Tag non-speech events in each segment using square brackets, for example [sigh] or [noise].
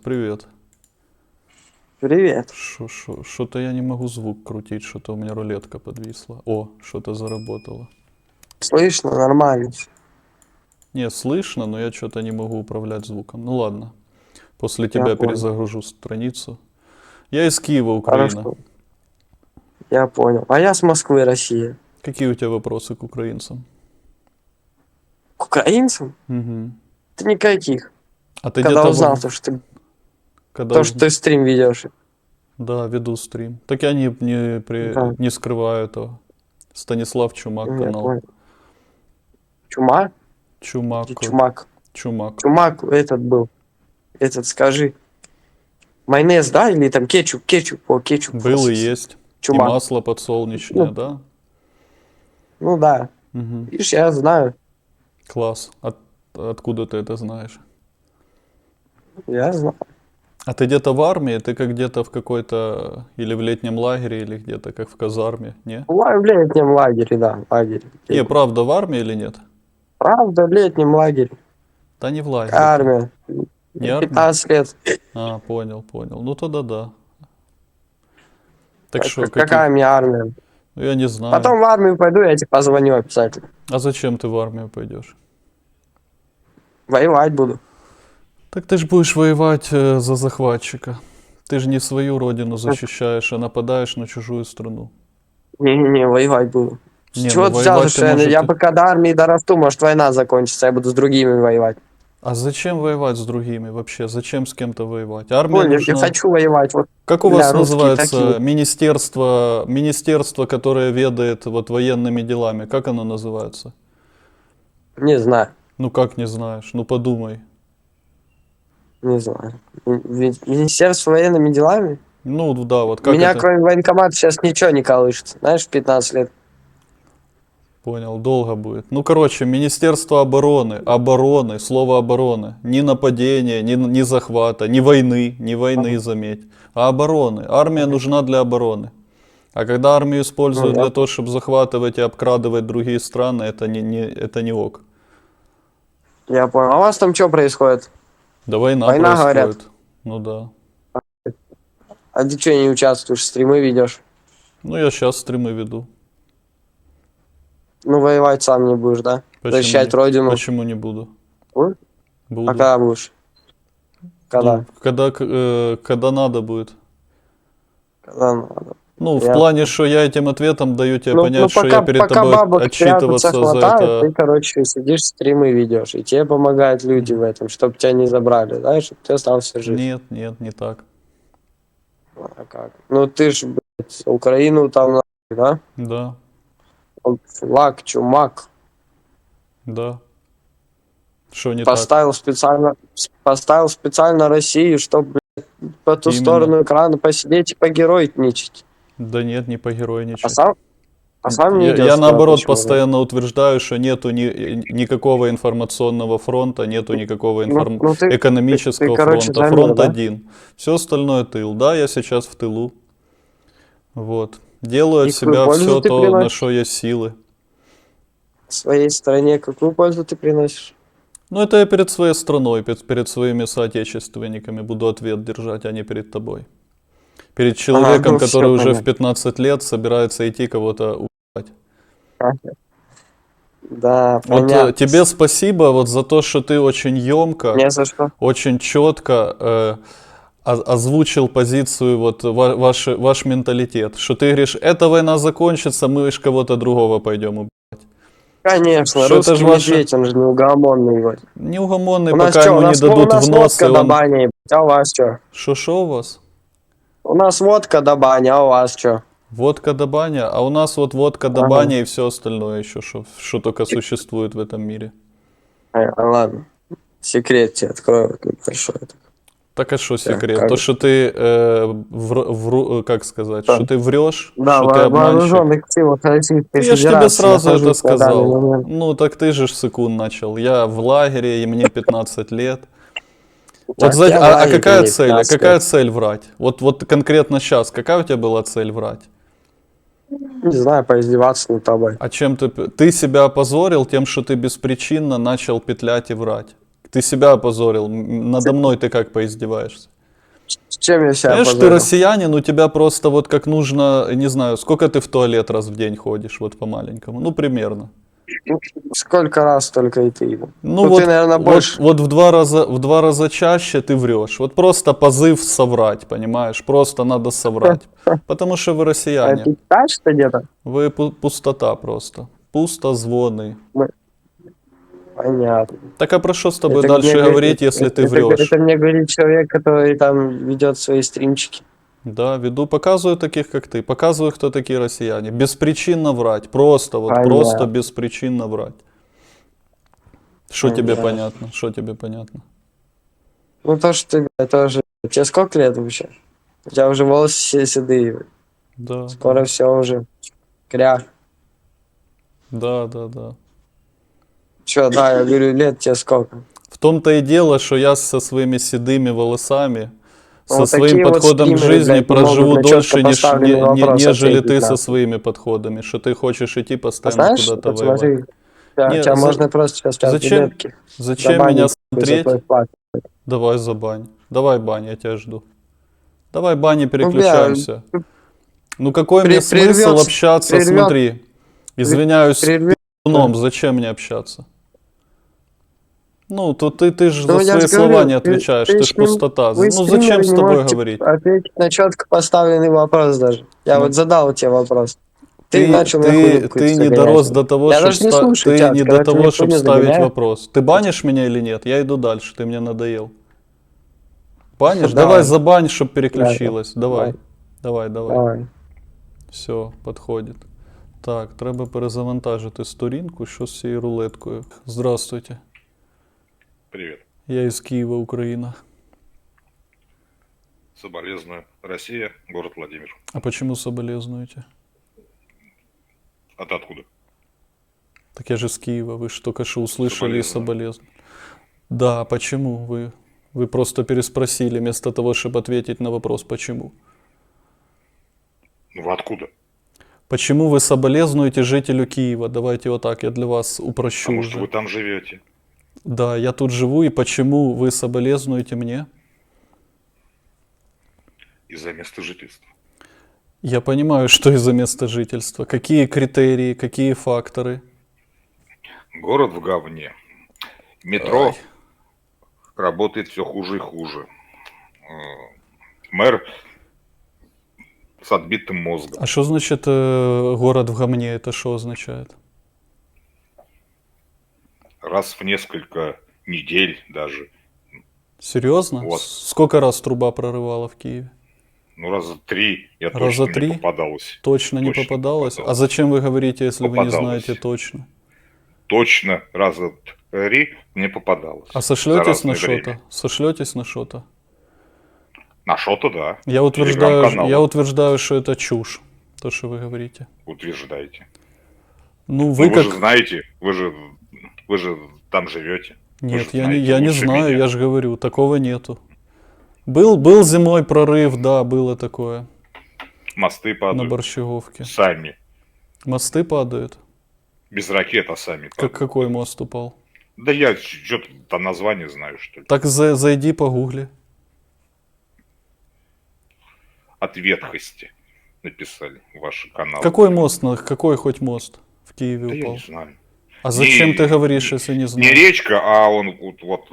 привет. Привет. Что-то я не могу звук крутить, что-то у меня рулетка подвисла. О, что-то заработало. Слышно нормально. Не, слышно, но я что-то не могу управлять звуком. Ну ладно. После тебя понял. перезагружу страницу. Я из Киева, Украина. Хорошо. Я понял. А я с Москвы, Россия. Какие у тебя вопросы к украинцам? К украинцам? Мгм. Да никаких. А ты Когда узнал, то, что ты, когда то, что ты стрим ведешь. Да, веду стрим. Так я не, не, при- Да. не скрываю этого. Станислав Чумак Я канал. понял. Чума? Чумак. Чумак. Чумак. Чумак этот был. Этот, скажи. Майонез, да? Или там кетчуп? Кетчуп. О, кетчуп. Был и есть. И Чумак. масло подсолнечное, Ну. да? Ну да. Мгм. Видишь, я знаю. Класс. От- откуда ты это знаешь? Я знаю. А ты где-то в армии? Ты как где-то в какой-то... Или в летнем лагере, или где-то как в казарме? Не? В летнем лагере, да, в лагере. Не, правда, в армии или нет? Правда, в летнем лагере. Да не в лагере. Армия. Не армия? 15 лет. А, понял, понял. Ну тогда да. Так что, какая какие- мне армия? Ну, Я не знаю. Потом в армию пойду, я тебе позвоню обязательно. А зачем ты в армию пойдешь? Воевать буду. Так ты ж будешь воевать э, за захватчика. Ты же не свою родину защищаешь, а нападаешь на чужую страну. Не-не-не, воевать буду. С Не, чего ну ты взял, что я, может, я пока до армии дорасту, может война закончится, я буду с другими воевать. А зачем воевать с другими вообще? Зачем с кем-то воевать? Армия я нужна... хочу воевать. Вот Как у вас называется такие. министерство, министерство, которое ведает вот военными делами? Как оно называется? не знаю, Ну как не знаешь? Ну подумай. Не знаю. Ми- Министерство военными делами? Ну да, вот как Меня это? кроме военкомата сейчас ничего не колышется. Знаешь, в 15 лет. Понял, долго будет. Ну, короче, Министерство обороны, обороны, слово обороны. Ни нападения, ни, ни захвата, ни войны, ни войны, заметь. А обороны. Армия нужна для обороны. А когда армию используют Ну, да. для того, чтобы захватывать и обкрадывать другие страны, это не, не, это не ок. Я понял. А у вас там что происходит? Да война, Война, происходит. говорят. Ну да. А ты что не участвуешь, стримы ведешь? Ну, я сейчас стримы веду. Ну, воевать сам не будешь, да? Почему Защищать не- родину. Почему не буду? Буду. А когда будешь? Когда? Ну, когда, э, когда надо будет. Когда надо. Ну, в Я- плане, что я этим ответом даю тебе Ну, понять, ну, что пока, я перед пока тобой отчитываться прятаться за хватает, это. ты, короче, сидишь, стримы ведешь, и тебе помогают люди в этом, чтобы тебя не забрали, да, чтобы ты остался жив. Нет, нет, не так. А как? Ну, ты ж, блядь, Украину там, да? Да, Флаг, чумак. да. Что не поставил специально, поставил специально Россию, чтобы, по ту Именно. сторону экрана посидеть и погеройничать. Да нет, не погеройничай. А сам, а сам не я, я наоборот почему-то. постоянно утверждаю, что нету ни, никакого информационного фронта, нету никакого Ну, информ- ну, ты- экономического ты, короче, фронта. за мир, Фронт да? один. Все остальное тыл. Да, я сейчас в тылу. Вот. Делаю от себя все ты то, на что есть силы. своей стране какую пользу ты приносишь? Ну, это я перед своей страной, перед, перед своими соотечественниками буду ответ держать, а не перед тобой. Перед человеком, ну всё, который уже в понятно. 15 лет собирается идти кого-то убивать. Да, Вот понятно. э, тебе спасибо вот за то, что ты очень емко, Не за что. очень четко э, озвучил позицию, вот ва- ваш, ваш менталитет. Что ты говоришь, эта война закончится, мы ж кого-то другого пойдем убивать. Конечно, Что это русский ж ваше- медведь, он же неугомонный. Вот. Неугомонный, У пока что, у ему не нас, дадут у нас в нос, и он... ебать, а у вас что? Шо-шо у вас? У нас водка до бани, а у вас что? Водка до баня, а у нас вот водка до Ага. баня и все остальное еще, что, что только существует в этом мире. А, ладно, секрет тебе открою вот небольшой. Так а что секрет? как То, же? что ты, э, вр- вру- э, как сказать, Да. что ты врешь, Да, что ты во- обманщик. силах Российской Я ж тебе Федерации сразу это нахожусь на данный сказал. момент. Ну, так ты же ж секунд начал. Я в лагере, и мне [laughs] 15 лет. Вот в а, а какая цель? А 15 какая цель врать? Вот, вот конкретно сейчас, какая у тебя была цель врать? Не знаю, поиздеваться над тобой. А чем ты... Ты себя опозорил тем, что ты беспричинно начал петлять и врать. Ты себя опозорил. Надо мной ты как поиздеваешься? С чем я себя Знаешь, ты россиянин, у тебя просто вот как нужно, не знаю, сколько ты в туалет раз в день ходишь, вот по-маленькому? Ну, примерно. Сколько раз только и ты. Ну, Ну, вот, ты, наверное, вот- больше. Вот, в, два раза, в два раза чаще ты врешь. Вот просто позыв соврать, понимаешь? Просто надо соврать. [laughs] Потому что вы А россияне. ты читаешь-то где-то? Вы пу- пустота просто. Пустозвоны. Понятно. Так а про что с тобой Это дальше говорить, говорит- если ты это, врешь? Это мне говорит человек, который там ведет свои стримчики. Да, веду, показываю таких, как ты. Показываю, кто такие россияне. Беспричинно врать. Просто, вот Понятно. просто беспричинно врать. Что тебе Понятно. понятно? Что тебе понятно? Ну то, что ты блядь, тоже. Тебе сколько лет вообще? У тебя уже волосы все седые. Да, Скоро все уже. Кря. да, да, да. Че, да, я говорю, лет тебе сколько? В том-то и дело, что я со своими седыми волосами, со Вот своим такие вот подходом к жизни блядь, проживу дольше, неж- не- не- нежели ответить, ты со нахуй. своими подходами, что ты хочешь идти А постоянно знаешь, куда-то вот воевать. смотри, да, Не, тебя за- можно просто сейчас зачем- Зачем забанить меня смотреть? Давай забань. Давай бань, я тебя жду. Давай бани, бля, переключаемся. Ну какой при- мне смысл общаться, прервёт- смотри. Извиняюсь, пи***ном, зачем мне общаться? Ну, то ты, ты же Ну, за я свои ж слова говорю, не ты- отвечаешь, ты ты, ж ж не- пустота. Вы Ну стримеры зачем с не тобой можете говорить? Ответить на четко поставленный вопрос даже. Я Ну, вот задал тебе вопрос. Ты, Ты, начал ты, нахуй ты какую-то не загонять. дорос до того, Я чтобы даже не слушаю ты чат, не когда до ты того, никто чтобы не ставить загоняет. вопрос. Ты банишь меня или нет? Я иду дальше, ты мне надоел. Банишь? Давай. Давай забань, чтобы переключилась. Давай. Давай. Давай, давай. Давай. Все, підходить. Так, треба перезавантажити сторінку, що з цією рулеткою. Здравствуйте. Привет. Я із Києва, Україна. Соболезную. Россия, город Владимир. А почему соболезнуете? А ты откуда? Так я же с Киева, вы же только что услышали и Соболезную. соболезную. Да, почему? Вы, вы просто переспросили, вместо того, чтобы ответить на вопрос «почему?». Ну вы откуда? Почему вы соболезнуете жителю Киева? Давайте вот так, я для вас упрощу Потому что уже. вы там живете. Да, я тут живу, и почему вы соболезнуете мне? Из-за места жительства. Я понимаю, что из-за места жительства. Какие критерии, какие факторы? Город в говне. Метро Ай. работает все хуже и хуже. Э, Мэр с отбитым мозгом. А что значит э, город в гамне? Это что означает? Раз в несколько недель даже. Серьезно? Вот. Сколько раз труба прорывала в Киеве? Ну, раза три я Раза точно три? не попадалось. Точно не Точно попадалось? А попадалось. зачем вы говорите, если вы не знаете точно? Точно раза три мне попадалось. А сошлетесь на что-то? Сошлетесь на что-то? На что-то, да. Я утверждаю, я утверждаю, что это чушь, то, что вы говорите. Утверждаете. Ну, вы Ну, как... же знаете, вы же, вы же там живете. Нет, я, не, знаете я не знаю, меня. я же говорю, такого нету. Был, был зимой прорыв, да, было такое, Мосты на падают Борщеговке. сами. Мосты падают? Без ракет, а сами Как, падают. какой мост упал? Да я что-то там название знаю, что ли. Так за- зайди погугли. От ветхости написали ваши каналы. Какой мост, на, какой хоть мост в Киеве Да я упал? не знаю. А зачем Не- ты говоришь, если не Не знаешь? речка, а он вот, вот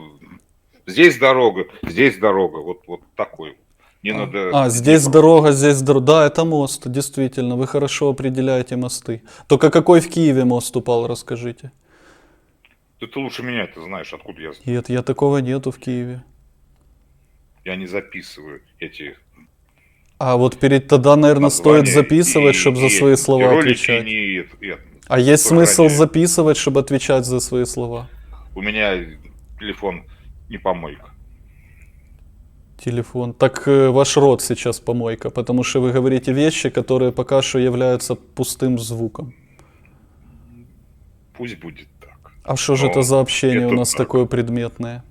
здесь дорога, здесь дорога, вот, вот такой. Не надо... А, здесь дорога, здесь дорога. Да, это мост, действительно. Вы хорошо определяете мосты. Только какой в Киеве мост упал, расскажите. Ты, ты лучше меня это знаешь, откуда я знаю. Нет, я такого нету в Киеве. Я не записываю эти А вот перед тогда, наверное, стоит записывать, и- чтобы за и- свои и слова ролики отвечать. не- и- А есть смысл записывать, чтобы отвечать за свои слова? У меня телефон не помойка. Телефон. Так э, ваш рот сейчас помойка, потому что вы говорите вещи, которые пока что являются пустым звуком. Пусть будет так. А что же это за общение у нас так. такое предметное?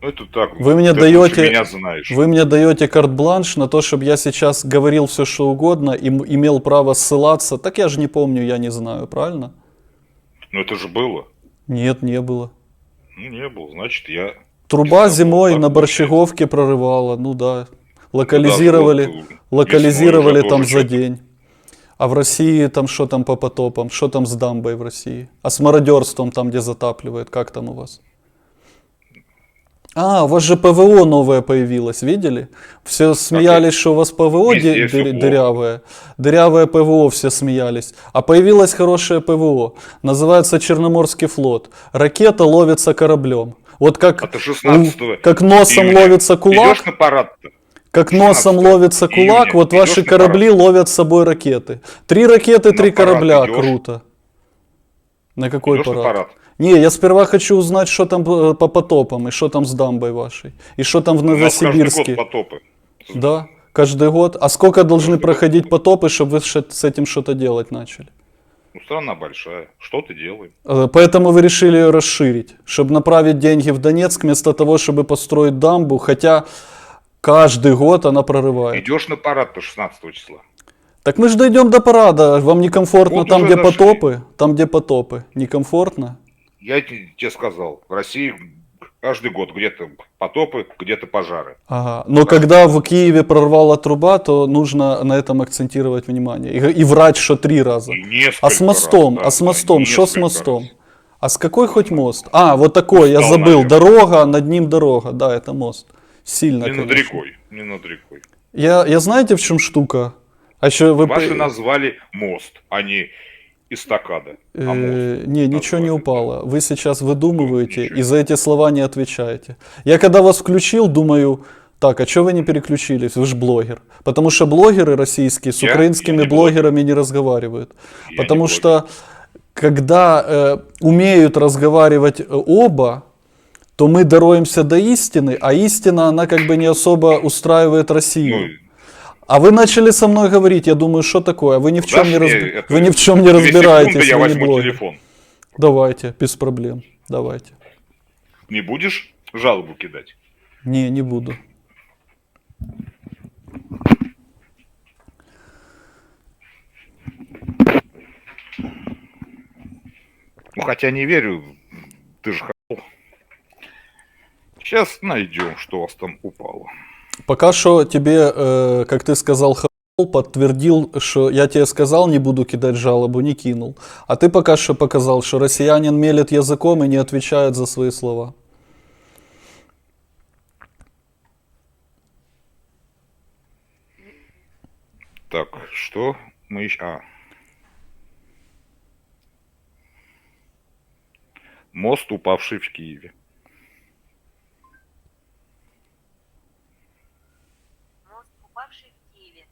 Ну это так. Вы мне даете- меня знаешь. Вы мне даете карт-бланш на то, чтобы я сейчас говорил все, что угодно, и имел право ссылаться. Так я же не помню, я не знаю, правильно? Ну это же было. Нет, не было. Ну не было. Значит, я Труба Из-за зимой на Борщеговке прорывала, ну да. Локализировали, Да, вот, локализировали там за день. А в России там что там по потопам? Что там с дамбой в России? А с мародерством там, где затапливает? Как там у вас? А, у вас же ПВО новое появилось, видели? Все смеялись, что у вас ПВО ди- дыр- дырявое. Дырявое ПВО, все смеялись. А появилось хорошее ПВО. Называется Черноморский флот. Ракета ловится кораблем. Вот как, А ты 16 как носом июня ловится кулак, Идешь на парад-то? как носом 16 ловится июня кулак, вот идёшь ваши корабли ловят с собой ракеты. Три ракеты, На три парад корабля, идёшь? круто. На какой Идешь на парад? Парад? Не, я сперва хочу узнать, что там э, по потопам, и что там с дамбой вашей, и что там в У нас каждый Новосибирске. год потопы. Да, каждый год. А сколько должны Каждый год проходить потопы. потопы, чтобы вы с этим что-то делать начали? Ну, страна большая. Что ты делаешь? Э, Поэтому вы решили её расширить, чтобы направить деньги в Донецк вместо того, чтобы построить дамбу, хотя каждый год она прорывает. Идешь на парад-то 16 числа. Так мы же дойдем до парада. Вам некомфортно Вот там, где дошли. потопы? Там, где потопы. Некомфортно? Я те- тебе сказал, в России каждый год где-то потопы, где-то пожары. Ага. Но когда в Киеве прорвала труба, то нужно на этом акцентировать внимание. И, и врать, что три раза. А с мостом? раз, да, а с да, мостом? Что с мостом? раз. А с какой хоть мост? А, вот такой, я забыл. наверное. Дорога, над ним дорога. Да, это мост. Сильно, Не над конечно. рекой, не над рекой. Я, я знаете, в чем штука? А еще вы... Ваши назвали мост, а не эстакада, а Э. Не, ничего не упало. Вы сейчас выдумываете Ничего. и за эти слова не отвечаете. Я когда вас включил, думаю, так, а что вы не переключились? Вы же блогер. Потому что блогеры российские с Я? украинскими Я не блогерами не разговаривают. Я Потому не что когда э, умеют разговаривать э, оба, то мы дороемся до истины, а истина, она как бы не особо устраивает Россию. Ну, А вы начали со мной говорить, я думаю, что такое? А Вы ни в чем дашь не, разби- это вы ни в чем не разбираетесь, секунды, я возьму блогер. телефон. Давайте, без проблем. Давайте. Не будешь жалобу кидать? Не, не буду. Ну, хотя не верю, ты же хотел. Сейчас найдем, что у вас там упало. Пока что тебе, э, как ты сказал, Хаббл подтвердил, что я тебе сказал, не буду кидать жалобу, не кинул. А ты пока что показал, что россиянин мелет языком и не отвечает за свои слова. Так, что мы еще... А. Мост, упавший в Киеве. Мост, упавший в Киеве.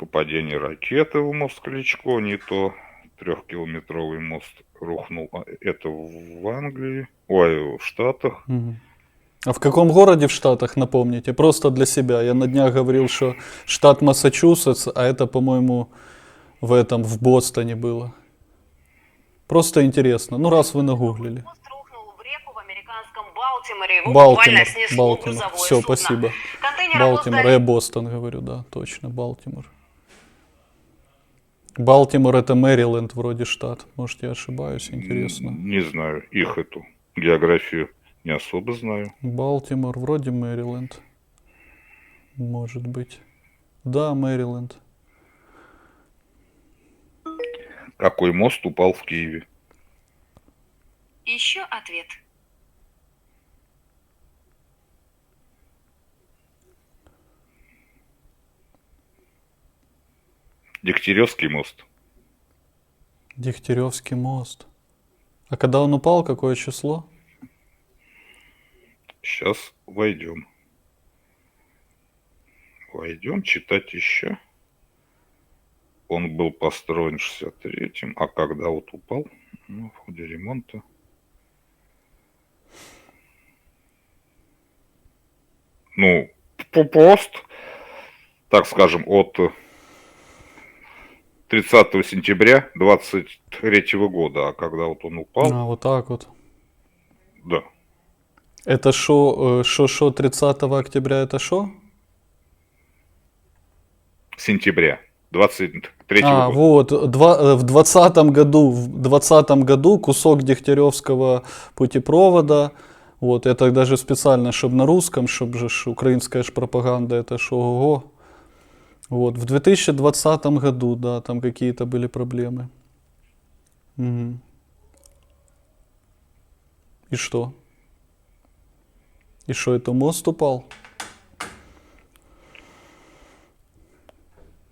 Попадение ракеты в мост Кличко, не то. Трехкилометровый мост рухнул. А, Это в Англии. Ой, в Штатах. Мгм. А в каком городе в Штатах, напомните? Просто для себя. Я на днях говорил, что штат Массачусетс, а это, по-моему, в этом, в Бостоне было. Просто интересно. Ну, раз вы нагуглили. Мост рухнул в реку в американском Балтиморе. Его Балтимор, буквально снесло Балтимор. грузовое Все, судно. спасибо. Контейнеровоз Балтимор, я Бостон говорю, да, точно, Балтимор. Балтимор это Мэриленд вроде штат. Может, я ошибаюсь, интересно. Не знаю, их эту географию не особо знаю. Балтимор, вроде Мэриленд. Может быть. Да, Мэриленд. Какой мост упал в Киеве? Еще ответ. Дегтяревский мост. Дегтяревский мост. А когда он упал, какое число? Сейчас войдем. Войдем читать еще. Он был построен в 63-м, а когда вот упал, ну, в ходе ремонта. Ну, по- пост, так скажем, от 30 сентября 23 года, а когда вот он упал, А, вот так вот. да, Это шо, э, шо, шо 30 октября, это шо? сентября. 23 А, года. вот, два, э, в двадцатом году, в двадцатом году кусок Дегтяревского путепровода, вот, это даже специально, чтобы на русском, чтобы же ж украинская ж пропаганда, это ж ого. Вот, в 2020 году, да, там какие-то были проблемы. Мгм. И что? И что, это мост упал?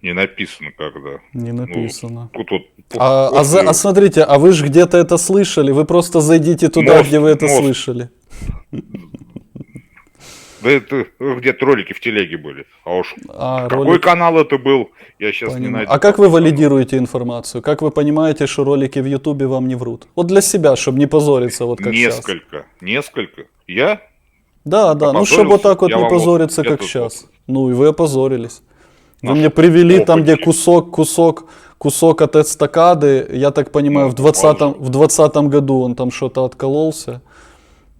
Не написано когда. Не написано. Вот, вот, А, а после- за- а смотрите, а вы же где-то это слышали? Вы просто зайдите туда, Мост, где вы это мост. слышали. [laughs] Да это где-то ролики в телеге были. А уж А, какой ролик- канал это был, я сейчас не Понимаю. найду. А как вы валидируете информацию? Как вы понимаете, что ролики в Ютубе вам не врут? Вот для себя, чтобы не позориться, вот как сейчас. Несколько. Несколько. Я? Да, да, ну чтобы вот так вот не вам вот позориться, как сейчас. Ну и вы опозорились. Вы Наш мне привели там, где кусок, кусок, кусок от эстакады, я так понимаю, Ну, в 20 упал же. в 20 году он там что-то откололся.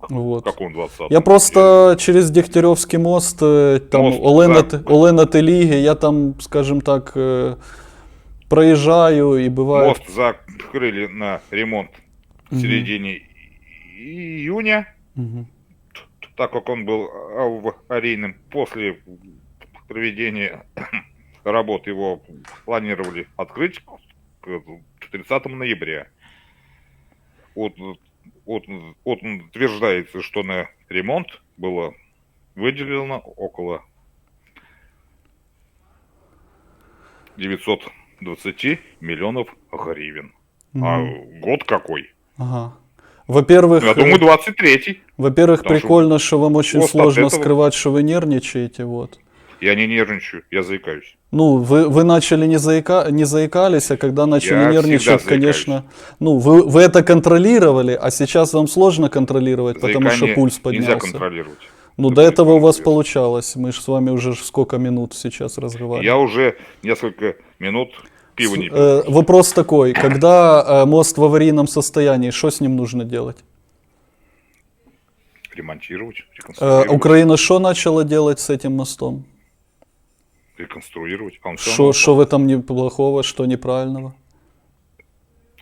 Вот. каком 20 Я просто через Дегтяревский мост, э, там Мост, Олена, да. Олена Теліги, я там, скажем так, э, проезжаю и бывает... Мост закрыли на ремонт в середине июня, Мгм. так как он был аварийным. После проведения [coughs] работ его планировали открыть к 30 ноября. Вот, вот, вот утверждается, что на ремонт было выделено около 920 миллионов гривен. А Мгм. год какой? Ага. Во-первых, Я э, думаю, 23-й. во-первых, потому что прикольно, что вам очень сложно этого- скрывать, что вы нервничаете, вот. Я не нервничаю, я заикаюсь. Ну, вы, вы начали не, заика... не заикались, а когда начали Я нервничать, конечно... Ну, вы, вы это контролировали, а сейчас вам сложно контролировать, потому что Заикание пульс Нельзя поднялся. контролировать. Ну, до этого у вас получалось. Мы же с вами уже сколько минут сейчас разговариваем. Я уже несколько минут пива не пил. Э, вопрос такой, когда э, мост в аварийном состоянии, что с ним нужно делать? Ремонтировать, Э, реконструировать. Украина что начала делать с этим мостом? Реконструировать. А, Что что в этом неплохого, что неправильного?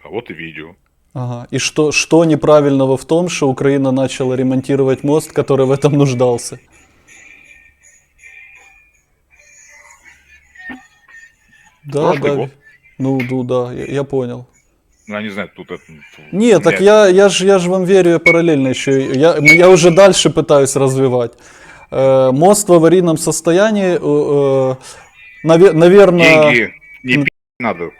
А вот и видео. Ага. И что, что неправильного в том, что Украина начала ремонтировать мост, который в этом нуждался? Да, Прошлый да. год. Ну, ну да, я, я понял. Ну, я не знаю, тут это... Нет, так я, я же я ж вам верю я параллельно еще. Я, я уже дальше пытаюсь развивать. Э, мост в аварийном состоянии, э, наверное... Деньги не пи*** надо,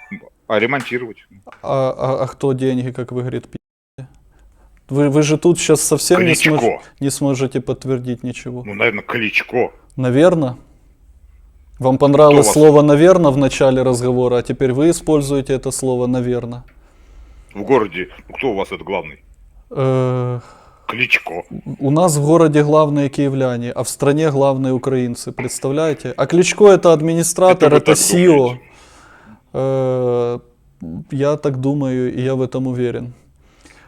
а ремонтировать. А, а- а кто деньги, как вы говорит, пи***? Вы, вы же тут сейчас совсем не, смож- не сможете подтвердить ничего. Ну, наверное, Кличко. Наверно. Вам понравилось слово «наверно» в начале разговора, а теперь вы используете это слово «наверно». В городе, ну, кто у вас это главный? Кличко. у нас в городе главные киевляне, а в стране главные украинцы, представляете? А Кличко это администратор, Это вы СИО. Э, я так думаю, и я в этом уверен.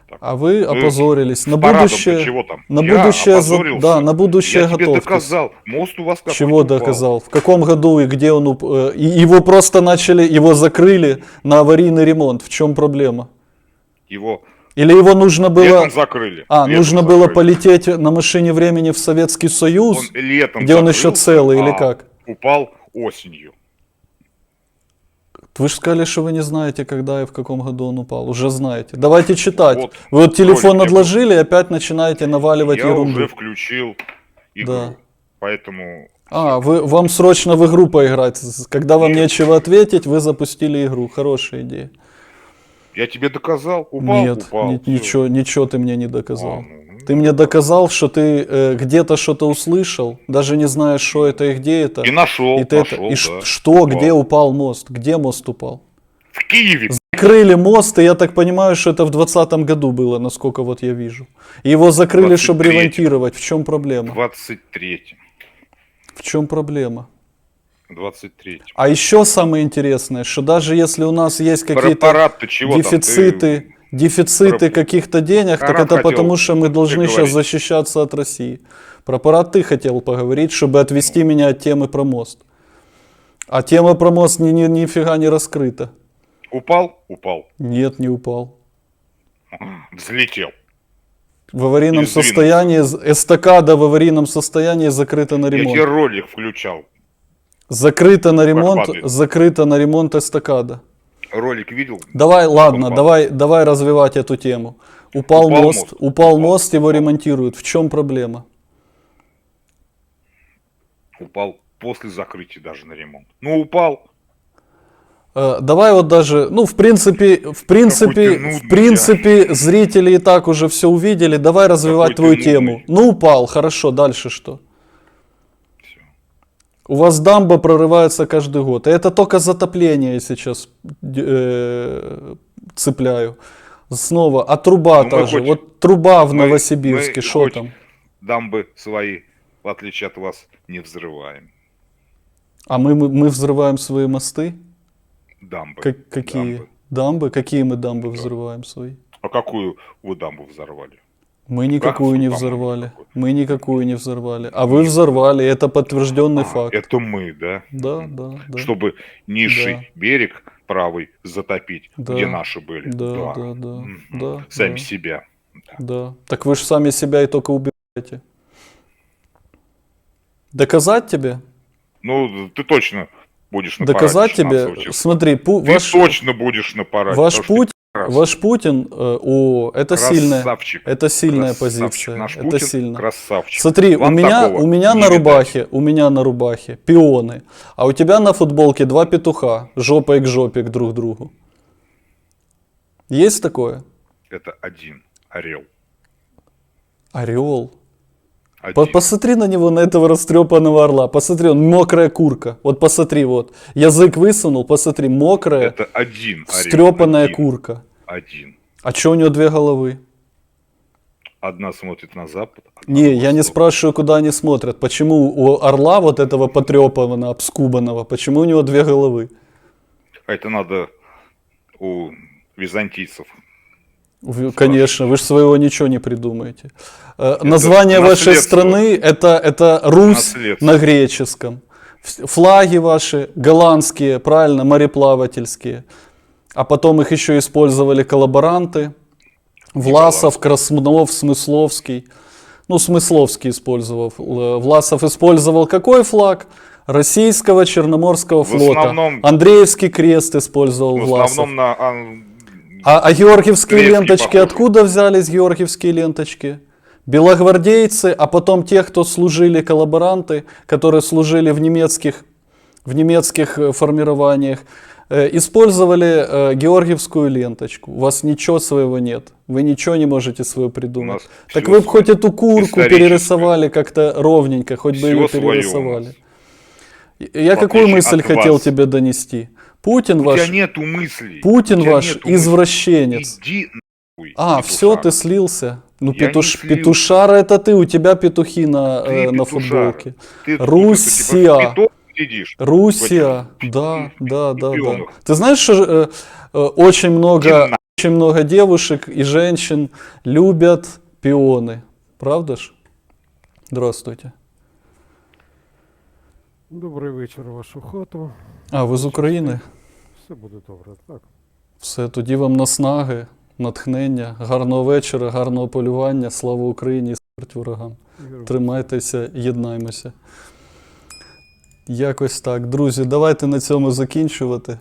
Так. А вы Вы опозорились. На Парадом-то будущее, чего там? на Я будущее, опозорился. да, на будущее Я тебе доказал. Мост у вас Чего упал. доказал? В каком году и где он уп- э, его просто начали, его закрыли на аварийный ремонт. В чем проблема? Его Или его нужно было, летом закрыли. а Летом нужно было закрыли. полететь на машине времени в Советский Союз, Он летом где он еще целый или а как? Упал осенью. Вы же сказали, что вы не знаете, когда и в каком году он упал. Уже знаете. Давайте читать. Вот, вы вот телефон отложили и опять начинаете наваливать Я ерунду. уже включил игру. Да. Поэтому А, вы, вам срочно в игру поиграть. Когда вам нечего ответить, вы запустили игру. Хорошая идея. Я тебе доказал. Упал, Нет, упал. всё. ничего, ничего ты мне не доказал. А, ну, Ты мне доказал, что ты э, где-то что-то услышал, даже не знаешь, что это и где это. И нашел, И, ты это- нашел, и ш- что, Упал. где упал мост? Где мост упал? В Киеве. Закрыли мост, и я так понимаю, что это в 2020 году было, насколько вот я вижу. Его закрыли, чтобы 23-м. ремонтировать. В чем проблема? 23 В чем проблема? 23 А еще самое интересное, что даже если у нас есть какие-то чего там? дефициты, Ты- дефициты каких-то денег, так Парад это потому, что мы должны сейчас говорить. защищаться от России. Про парад ты хотел поговорить, чтобы отвести меня от темы про мост. А тема про мост ни, ни, нифига не раскрыта. Упал? Упал. Нет, не упал. Взлетел. В аварийном состоянии, эстакада в аварийном состоянии закрыта на Я ремонт. тебе ролик включал. Закрыто на ремонт, падает. закрыто на ремонт эстакада. Ролик видел? Давай, ладно, Упал. давай, давай развивать эту тему. Упал, Упал мост, мост. упал мост, его ремонтируют. В чем проблема? Упал после закрытия даже на ремонт. Ну, упал. Э, Давай вот даже, ну, в принципе, в принципе, нудный, в принципе, зрители и так уже все увидели. Давай развивать твою тему. Ну, упал, хорошо, дальше что? У вас дамба прорывается каждый год. И это только затопление я сейчас э, цепляю. Снова, а труба Ну, та же. хоть- Вот труба в мы- Новосибирске, что там? Дамбы свои, в отличие от вас, не взрываем. А мы, мы, мы взрываем свои мосты? Дамбы. Как- какие? Дамбы. Дамбы? Какие мы дамбы Да. взрываем свои? А какую вы дамбу взорвали? Мы никакую Как не взорвали. Мы никакую не взорвали. А вы взорвали, это подтвержденный А, факт. Это мы, да? Да, да, да. Чтобы низший Да. берег правый затопить, Да. где наши были. Да, да, да, Мгм. да, Сами да. себя. Да. Да. Так вы же сами себя и только убиваете. Доказать тебе? Ну, ты точно будешь на Доказать параде 16 тебе? Смотри, пу- Ты ваш, точно будешь на параде. ваш путь, крас- ваш Путин, э, о, это сильная, красавчик. это сильная Красавчик. позиция. Наш это Путин сильно. красавчик. Смотри, у Вам меня, такого у меня на видать. рубахе, у меня на рубахе пионы, а у тебя на футболке два петуха, жопой к жопе к друг другу. Есть такое? Это один орел. Орел. Один. По- посмотри на него, на этого растрепанного орла. Посмотри, он мокрая курка. Вот посмотри, вот. Язык высунул, посмотри, мокрая, Это один орел. встрепанная один. курка. Один. А что у него две головы? Одна смотрит на запад. Не, на я не спрашиваю, куда они смотрят. Почему у орла вот этого потрепанного, обскубанного, почему у него две головы? А это надо у византийцев. Конечно, вы же своего ничего не придумаете. Э, Название вашей страны это, это Русь Наследство. на греческом. Флаги ваши голландские, правильно, мореплавательские. А потом их еще использовали коллаборанты. Власов, Краснов, Смысловский. Ну, Смысловский использовал. Л- Власов использовал какой флаг? Российского Черноморского В флота. основном- Андреевский крест использовал В Власов. основном на... а, А, георгиевские ленточки похожи. откуда взялись георгиевские ленточки? Белогвардейцы, а потом те, кто служили коллаборанты, которые служили в немецких, в немецких э, формированиях, э, использовали э, георгиевскую ленточку. У вас ничего своего нет. Вы ничего не можете свое придумать. Так вы бы хоть эту курку перерисовали как-то ровненько, хоть бы ее перерисовали. Я какую мысль от хотел тебе донести? Путин У ваш, тебя нету мыслей. Путин ваш мыслей. извращенец. Иди нахуй, А, петушара. все, ты слился. Ну, Я петуш, слился. петушара это ты, у тебя петухи на, Ты э, на петушара. футболке. Ты типа в пяток сидишь. Этих да, да, да, да. Ты знаешь, что э, э, очень много, очень много девушек и женщин любят пионы. Правда ж? Здравствуйте. Добрий вечір в вашу хату. А, ви з України? Все буде добре, так. Все, тоді вам наснаги, натхнення, гарного вечора, гарного полювання, слава Україні і смерть ворогам. Тримайтеся, єднаймося. Якось так. Друзі, давайте на цьому закінчувати.